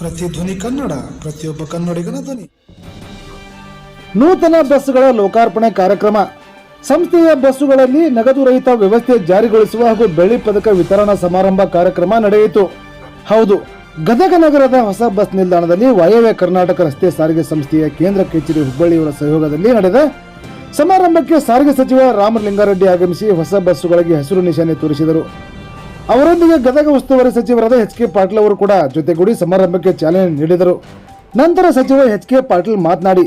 ಇದು ಧ್ವನಿ ಕನ್ನಡ, ಪ್ರತಿಯೊಬ್ಬ ಕನ್ನಡಿಗನ ಧ್ವನಿ. ನೂತನ ಬಸ್ಗಳ ಲೋಕಾರ್ಪಣೆ ಕಾರ್ಯಕ್ರಮ. ಸಂಸ್ಥೆಯ ಬಸ್ಸುಗಳಲ್ಲಿ ನಗದು ರಹಿತ ವ್ಯವಸ್ಥೆ ಜಾರಿಗೊಳಿಸುವ ಹಾಗೂ ಬೆಳ್ಳಿ ಪದಕ ವಿತರಣಾ ಸಮಾರಂಭ ಕಾರ್ಯಕ್ರಮ ನಡೆಯಿತು. ಹೌದು, ಗದಗ ನಗರದ ಹೊಸ ಬಸ್ ನಿಲ್ದಾಣದಲ್ಲಿ ವಾಯವ್ಯ ಕರ್ನಾಟಕ ರಸ್ತೆ ಸಾರಿಗೆ ಸಂಸ್ಥೆಯ ಕೇಂದ್ರ ಕಚೇರಿ ಹುಬ್ಬಳ್ಳಿಯವರ ಸಹಯೋಗದಲ್ಲಿ ನಡೆದ ಸಮಾರಂಭಕ್ಕೆ ಸಾರಿಗೆ ಸಚಿವ ರಾಮಲಿಂಗಾರೆಡ್ಡಿ ಆಗಮಿಸಿ ಹೊಸ ಬಸ್ಸುಗಳಿಗೆ ಹಸಿರು ನಿಶಾನೆ ತೋರಿಸಿದರು. ಅವರೊಂದಿಗೆ ಗದಗ ಉಸ್ತುವಾರಿ ಸಚಿವರಾದ ಎಚ್ ಕೆ ಪಾಟೀಲ್ ಅವರು ಕೂಡ ಜೊತೆಗೂಡಿ ಸಮಾರಂಭಕ್ಕೆ ಚಾಲನೆ ನೀಡಿದರು. ನಂತರ ಸಚಿವ ಎಚ್ ಕೆ ಪಾಟೀಲ್ ಮಾತನಾಡಿ,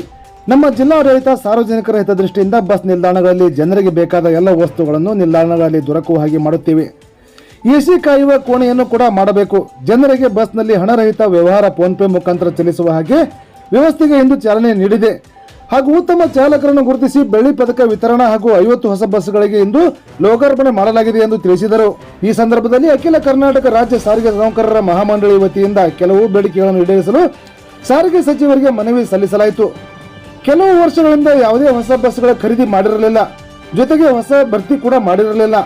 ನಮ್ಮ ಜಿಲ್ಲಾಡಳಿತ ಸಾರ್ವಜನಿಕರ ಹಿತದೃಷ್ಟಿಯಿಂದ ಬಸ್ ನಿಲ್ದಾಣಗಳಲ್ಲಿ ಜನರಿಗೆ ಬೇಕಾದ ಎಲ್ಲ ವಸ್ತುಗಳನ್ನು ನಿಲ್ದಾಣಗಳಲ್ಲಿ ದೊರಕುವ ಹಾಗೆ ಮಾಡುತ್ತೇವೆ. ಎಸಿ ಕಾಯುವ ಕೋಣೆಯನ್ನು ಕೂಡ ಮಾಡಬೇಕು. ಜನರಿಗೆ ಬಸ್ನಲ್ಲಿ ಹಣರಹಿತ ವ್ಯವಹಾರ ಫೋನ್ಪೇ ಮುಖಾಂತರ ಚಲಿಸುವ ಹಾಗೆ ವ್ಯವಸ್ಥೆಗೆ ಇಂದು ಚಾಲನೆ ನೀಡಿದೆ. ಹಾಗೂ ಉತ್ತಮ ಚಾಲಕರನ್ನು ಗುರುತಿಸಿ ಬೆಳ್ಳಿ ಪದಕ ವಿತರಣಾ ಹಾಗೂ ಐವತ್ತು ಹೊಸ ಬಸ್ಗಳಿಗೆ ಇಂದು ಲೋಕಾರ್ಪಣೆ ಮಾಡಲಾಗಿದೆ ಎಂದು ತಿಳಿಸಿದರು. ಈ ಸಂದರ್ಭದಲ್ಲಿ ಅಖಿಲ ಕರ್ನಾಟಕ ರಾಜ್ಯ ಸಾರಿಗೆ ನೌಕರರ ಮಹಾಮಂಡಳಿ ವತಿಯಿಂದ ಕೆಲವು ಬೇಡಿಕೆಗಳನ್ನು ಈಡೇರಿಸಲು ಸಾರಿಗೆ ಸಚಿವರಿಗೆ ಮನವಿ ಸಲ್ಲಿಸಲಾಯಿತು. ಕೆಲವು ವರ್ಷಗಳಿಂದ ಯಾವುದೇ ಹೊಸ ಬಸ್ಗಳ ಖರೀದಿ ಮಾಡಿರಲಿಲ್ಲ. ಜೊತೆಗೆ ಹೊಸ ಭರ್ತಿ ಕೂಡ ಮಾಡಿರಲಿಲ್ಲ.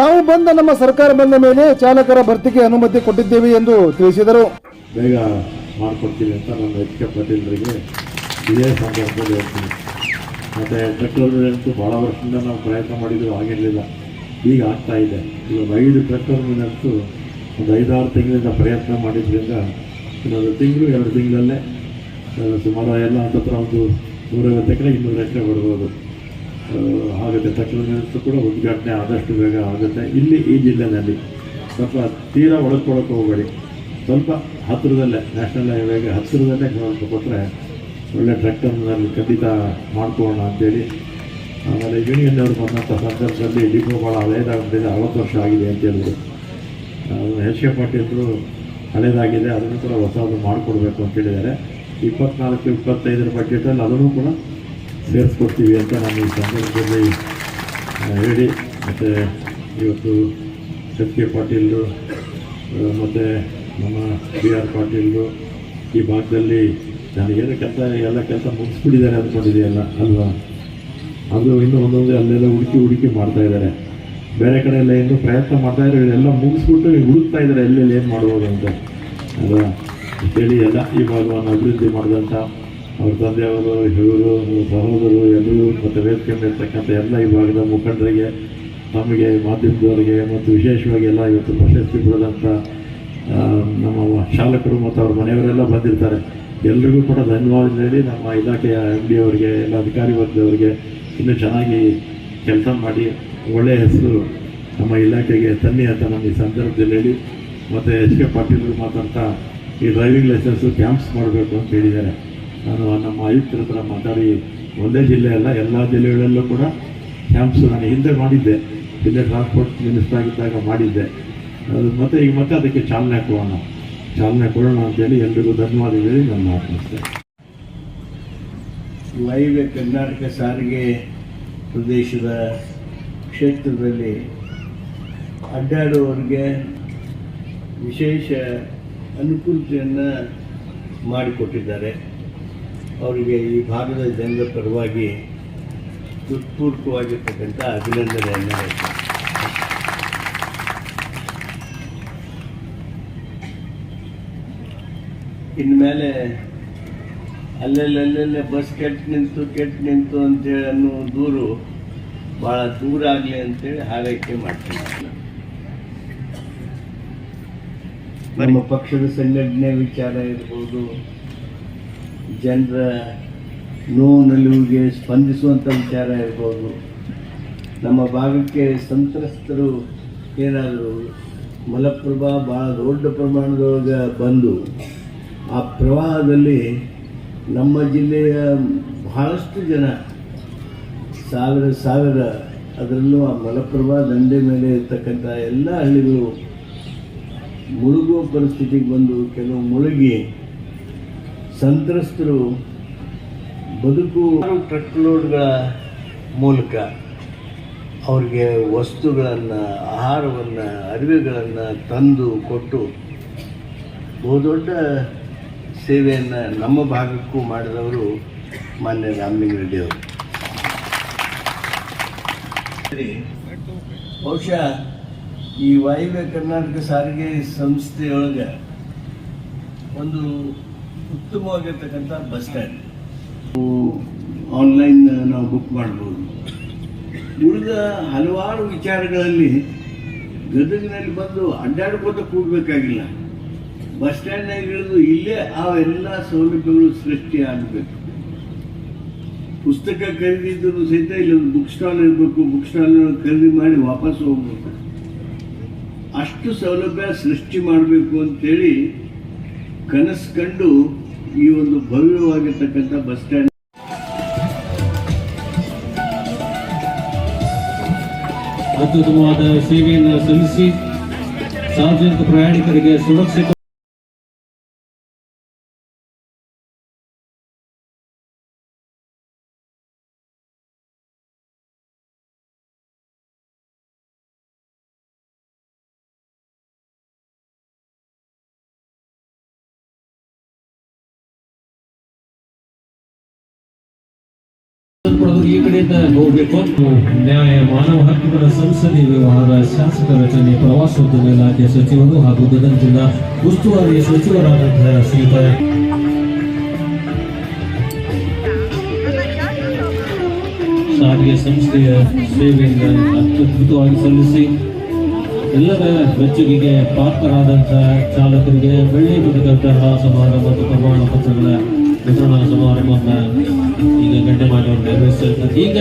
ನಾವು ಬಂದ ನಮ್ಮ ಸರ್ಕಾರ ಬಂದ ಮೇಲೆ ಚಾಲಕರ ಭರ್ತಿಗೆ ಅನುಮತಿ ಕೊಟ್ಟಿದ್ದೇವೆ ಎಂದು ತಿಳಿಸಿದರು. ಬೇಗ ಅಂತ ನಮ್ಮ ಇದೇ ಸಂದರ್ಭದಲ್ಲಿ ಹೇಳ್ತೀನಿ ಮತ್ತು ಟ್ರಕ್ಕರ್ಗಳಂತೂ ಭಾಳ ವರ್ಷದಿಂದ ನಾವು ಪ್ರಯತ್ನ ಮಾಡಿದ್ರು ಆಗಿರಲಿಲ್ಲ ಈಗ ಆಗ್ತಾ ಇದೆ. ಈಗ ಐದು ಪೆಟ್ರೋಲ್ ಟ್ರಕ್ಕರ್ಗಳಂತೂ ಒಂದು ಐದಾರು ತಿಂಗಳಿಂದ ಪ್ರಯತ್ನ ಮಾಡಿದ್ರಿಂದ ಇನ್ನೊಂದು ತಿಂಗಳು, ಎರಡು ತಿಂಗಳಲ್ಲೇ ಸುಮಾರು ಎಲ್ಲ ಹತ್ರ ಒಂದು ನೂರೈವತ್ತು ಎಕರೆ, ಇನ್ನೂರು ಎಕರೆ ಬರ್ಬೋದು. ಆಗುತ್ತೆ ಟ್ರಕ್ಕರ್ಗಳಂತೂ ಕೂಡ ಉದ್ಘಾಟನೆ ಆದಷ್ಟು ಬೇಗ ಆಗುತ್ತೆ. ಇಲ್ಲಿ ಈ ಜಿಲ್ಲೆಯಲ್ಲಿ ಸ್ವಲ್ಪ ತೀರಾ ಒಳಕೊಳಕ್ಕೆ ಹೋಗಬೇಡಿ. ಸ್ವಲ್ಪ ಹತ್ತಿರದಲ್ಲೇ ನ್ಯಾಷನಲ್ ಹೈವೇಗೆ ಹತ್ತಿರದಲ್ಲೇ ಕೊಟ್ಟರೆ ಒಳ್ಳೆ ಟ್ರ್ಯಾಕ್ಟರ್ನಲ್ಲಿ ಖಂಡಿತ ಮಾಡ್ಕೊಳ್ಳೋಣ ಅಂತೇಳಿ. ಆಮೇಲೆ ಯೂನಿಯನ್ ಅವರು ಬಂದಂಥ ಸಂದರ್ಭದಲ್ಲಿ ಡಿಪೋ ಭಾಳ ಹಳೆಯದಾಗಿದೆ ಅರವತ್ತು ವರ್ಷ ಆಗಿದೆ ಅಂತ ಹೇಳಿದ್ರು. ಎಚ್ ಕೆ ಪಾಟೀಲ್ರು ಹಳೇದಾಗಿದೆ, ಅದನ್ನು ಕೂಡ ಹೊಸದು ಮಾಡಿಕೊಡ್ಬೇಕು ಅಂತ ಹೇಳಿದ್ದಾರೆ. ಇಪ್ಪತ್ನಾಲ್ಕು, ಇಪ್ಪತ್ತೈದರ ಬಜೆಟಲ್ಲಿ ಅದನ್ನು ಕೂಡ ಸೇರಿಸ್ಕೊಡ್ತೀವಿ ಅಂತ ನಾನು ಈ ಸಂದರ್ಭದಲ್ಲಿ ಹೇಳಿ. ಮತ್ತು ಇವತ್ತು ಎಚ್ ಕೆ ಪಾಟೀಲ್ರು ಮತ್ತು ನಮ್ಮ ಬಿ ಆರ್ ಪಾಟೀಲ್ರು ಈ ಭಾಗದಲ್ಲಿ ನನಗೇನು ಕೆಲಸ, ಎಲ್ಲ ಕೆಲಸ ಮುಗಿಸ್ಬಿಟ್ಟಿದ್ದಾರೆ ಅಂದ್ಕೊಂಡಿದೆಯಲ್ಲ ಅಲ್ವಾ? ಅದು ಇನ್ನೂ ಒಂದೊಂದೇ ಅಲ್ಲೆಲ್ಲ ಹುಡುಕಿ ಹುಡುಕಿ ಮಾಡ್ತಾ ಇದ್ದಾರೆ. ಬೇರೆ ಕಡೆ ಎಲ್ಲ ಇನ್ನೂ ಪ್ರಯತ್ನ ಮಾಡ್ತಾ ಇದ್ದಾರೆ ಇವರೆಲ್ಲ ಮುಗಿಸ್ಬಿಟ್ಟು ಹುಡುಕ್ತಾ ಇದ್ದಾರೆ, ಎಲ್ಲೆಲ್ಲಿ ಏನು ಮಾಡ್ಬೋದು ಅಂತ. ಅಲ್ವಾ? ಹೇಳಿ ಎಲ್ಲ ಈ ಭಾಗವನ್ನು ಅಭಿವೃದ್ಧಿ ಮಾಡಿದಂಥ ಅವ್ರ ತಂದೆಯವರು, ಇವರು, ಸಹೋದರರು, ಎಲ್ಲರೂ ಮತ್ತು ವೇದಿಕೆ ಎಲ್ಲ ಈ ಭಾಗದ ಮುಖಂಡರಿಗೆ ನಮಗೆ ಮಾಧ್ಯಮದವರಿಗೆ ಮತ್ತು ವಿಶೇಷವಾಗಿ ಎಲ್ಲ ಇವತ್ತು ಪ್ರಶಸ್ತಿ ಪಡೆದಂಥ ನಮ್ಮ ಶಾಲಕರು ಮತ್ತು ಅವ್ರ ಮನೆಯವರೆಲ್ಲ ಬಂದಿರ್ತಾರೆ. ಎಲ್ರಿಗೂ ಕೂಡ ಧನ್ಯವಾದ ಹೇಳಿ ನಮ್ಮ ಇಲಾಖೆಯ ಎಂ ಡಿ ಅವರಿಗೆ, ಎಲ್ಲ ಅಧಿಕಾರಿ ವರ್ಗದವರಿಗೆ ಇನ್ನೂ ಚೆನ್ನಾಗಿ ಕೆಲಸ ಮಾಡಿ ಒಳ್ಳೆಯ ಹೆಸರು ನಮ್ಮ ಇಲಾಖೆಗೆ ತನ್ನಿ ಅಂತ ನಾನು ಈ ಸಂದರ್ಭದಲ್ಲಿ ಹೇಳಿ ಮತ್ತು ಎಚ್ ಕೆ ಪಾಟೀಲ್ರು ಮಾತಾಡ್ತಾ ಈ ಡ್ರೈವಿಂಗ್ ಲೈಸೆನ್ಸು ಕ್ಯಾಂಪ್ಸ್ ಮಾಡಬೇಕು ಅಂತ ಹೇಳಿದ್ದಾರೆ. ನಾನು ನಮ್ಮ ಆಯುಕ್ತರ ಹತ್ರ ಮಾತಾಡಿ ಒಂದೇ ಜಿಲ್ಲೆ ಅಲ್ಲ, ಎಲ್ಲ ಜಿಲ್ಲೆಗಳಲ್ಲೂ ಕೂಡ ಕ್ಯಾಂಪ್ಸ್ ನಾನು ಹಿಂದೆ ಮಾಡಿದ್ದೆ. ಜಿಲ್ಲೆ ಟ್ರಾನ್ಸ್ಪೋರ್ಟ್ ಮಿನಿಸ್ಟರ್ ಆಗಿದ್ದಾಗ ಮಾಡಿದ್ದೆ. ಅದು ಮತ್ತೆ ಈಗ ಮತ್ತೆ ಅದಕ್ಕೆ ಚಾಲನೆ ಕೊಡೋಣ ಚಾಲನೆ ಕೊಡೋಣ ಅಂತೇಳಿ ಎಲ್ರಿಗೂ ಧನ್ಯವಾದ ಹೇಳಿ ನಾನು ಮಾತನಾಡ್ತೇನೆ ವೈವ್ಯ ಕರ್ನಾಟಕ ಸಾರಿಗೆ ಪ್ರದೇಶದ ಕ್ಷೇತ್ರದಲ್ಲಿ ಅಡ್ಡಾಡುವವರಿಗೆ ವಿಶೇಷ ಅನುಕೂಲತೆಯನ್ನು ಮಾಡಿಕೊಟ್ಟಿದ್ದಾರೆ. ಅವರಿಗೆ ಈ ಭಾಗದ ಜನರ ಪರವಾಗಿ ಹೃತ್ಪೂರ್ವಕವಾಗಿರ್ತಕ್ಕಂಥ ಅಭಿನಂದನೆಯನ್ನು ಇನ್ಮೇಲೆ ಅಲ್ಲೆಲ್ಲ ಅಲ್ಲಲ್ಲಿ ಬಸ್ ಕೆಟ್ಟು ನಿಂತು ಕೆಟ್ಟು ನಿಂತು ಅಂತೇಳಿ ಅನ್ನೋ ದೂರು ಭಾಳ ದೂರ ಆಗಲಿ ಅಂತೇಳಿ ಹಾರೈಕೆ ಮಾಡ್ತೀನಿ ನಮ್ಮ ಪಕ್ಷದ ಸಂಘಟನೆ ವಿಚಾರ ಇರ್ಬೋದು. ಜನರ ನೋವು ನಲಿವಿಗೆ ಸ್ಪಂದಿಸುವಂಥ ವಿಚಾರ ಇರ್ಬೋದು. ನಮ್ಮ ಭಾಗಕ್ಕೆ ಸಂತ್ರಸ್ತರು ಏನಾದರೂ ಮಲಪ್ರಭಾ ಭಾಳ ದೊಡ್ಡ ಪ್ರಮಾಣದೊಳಗೆ ಬಂದು ಆ ಪ್ರವಾಹದಲ್ಲಿ ನಮ್ಮ ಜಿಲ್ಲೆಯ ಬಹಳಷ್ಟು ಜನ, ಸಾವಿರ ಸಾವಿರ, ಅದರಲ್ಲೂ ಆ ಮಲಪ್ರಭಾ ದಂಡೆ ಮೇಲೆ ಇರ್ತಕ್ಕಂಥ ಎಲ್ಲ ಹಳ್ಳಿಗಳು ಮುಳುಗುವ ಪರಿಸ್ಥಿತಿಗೆ ಬಂದು ಕೆಲವು ಮುಳುಗಿ ಸಂತ್ರಸ್ತರು ಬದುಕು ಟ್ರಕ್ ಲೋಡ್ಗಳ ಮೂಲಕ ಅವ್ರಿಗೆ ವಸ್ತುಗಳನ್ನು, ಆಹಾರವನ್ನು, ಅರಿವೆಗಳನ್ನು ತಂದು ಕೊಟ್ಟು ಬಹುದೊಡ್ಡ ಸೇವೆಯನ್ನು ನಮ್ಮ ಭಾಗಕ್ಕೂ ಮಾಡಿದವರು ಮಾನ್ಯ ರಾಮಲಿಂಗರೆಡ್ಡಿ ಅವರು. ಬಹುಶಃ ಈ ವಾಯುವ್ಯ ಕರ್ನಾಟಕ ಸಾರಿಗೆ ಸಂಸ್ಥೆಯೊಳಗೆ ಒಂದು ಉತ್ತಮವಾಗಿರ್ತಕ್ಕಂಥ ಬಸ್ ಸ್ಟ್ಯಾಂಡ್. ಆನ್ಲೈನ್ ನಾವು ಬುಕ್ ಮಾಡ್ಬೋದು. ಉಳಿದ ಹಲವಾರು ವಿಚಾರಗಳಲ್ಲಿ ಗದಗಿನಲ್ಲಿ ಬಂದು ಅಡ್ಡಾಡ್ಕೋತ ಕೂಡಬೇಕಾಗಿಲ್ಲ ಬಸ್ ಸ್ಟ್ಯಾಂಡ್ನಾಗ ಇಳಿದು ಇಲ್ಲೇ ಅವೆಲ್ಲ ಸೌಲಭ್ಯಗಳು ಸೃಷ್ಟಿ ಆಗಬೇಕು. ಪುಸ್ತಕ ಖರೀದಿದ್ರು ಸಹಿತ ಇಲ್ಲೊಂದು ಬುಕ್ ಸ್ಟಾಲ್ ಇರಬೇಕು ಬುಕ್ ಸ್ಟಾಲ್ ಖರೀದಿ ಮಾಡಿ ವಾಪಸ್ ಹೋಗ್ಬೇಕು. ಅಷ್ಟು ಸೌಲಭ್ಯ ಸೃಷ್ಟಿ ಮಾಡಬೇಕು ಅಂತೇಳಿ ಕನಸು ಕಂಡು ಈ ಒಂದು ಭವ್ಯವಾಗಿರ್ತಕ್ಕಂಥ ಬಸ್ ಸ್ಟ್ಯಾಂಡ್ ಅತ್ಯುತ್ತಮವಾದ ಸೇವೆಯನ್ನು ಸಲ್ಲಿಸಿ, ಸಾರ್ವಜನಿಕ ಪ್ರಯಾಣಿಕರಿಗೆ ಸುರಕ್ಷಿತ ಈ ಕಡೆಯಿಂದ ಹೋಗಬೇಕು. ನ್ಯಾಯ ಮಾನವ ಹಕ್ಕುಗಳ ಸಂಸದೀಯ ವ್ಯವಹಾರ ಶಾಸಕ ರಚನೆ ಪ್ರವಾಸೋದ್ಯಮ ಇಲಾಖೆ ಸಚಿವರು ಹಾಗೂ ಗದಗ ಜಿಲ್ಲಾ ಉಸ್ತುವಾರಿ ಸಚಿವರಾದಂತಹ ಶ್ರೀಯುತ ಸಾರಿಗೆ ಸಂಸ್ಥೆಯ ಸೇವೆಯಿಂದ ಅತ್ಯದ್ಭುತವಾಗಿ ಸಲ್ಲಿಸಿ ಎಲ್ಲರ ಮೆಚ್ಚುಗೆಗೆ ಪಾತ್ರರಾದಂತಹ ಚಾಲಕರಿಗೆ ಬೆಳ್ಳಿ ಬದುಕಂತಹ ಸಮಾರಂಭ ಮತ್ತು ಪ್ರಮಾಣ ಪತ್ರಗಳ ವಿತರಣಾ ಸಮಾರಂಭವನ್ನು ಈಗ ಗಂಟೆ ಮಾಡಿ ನೆರವೇರಿಸಿದ್ದಾರೆ ಈಗ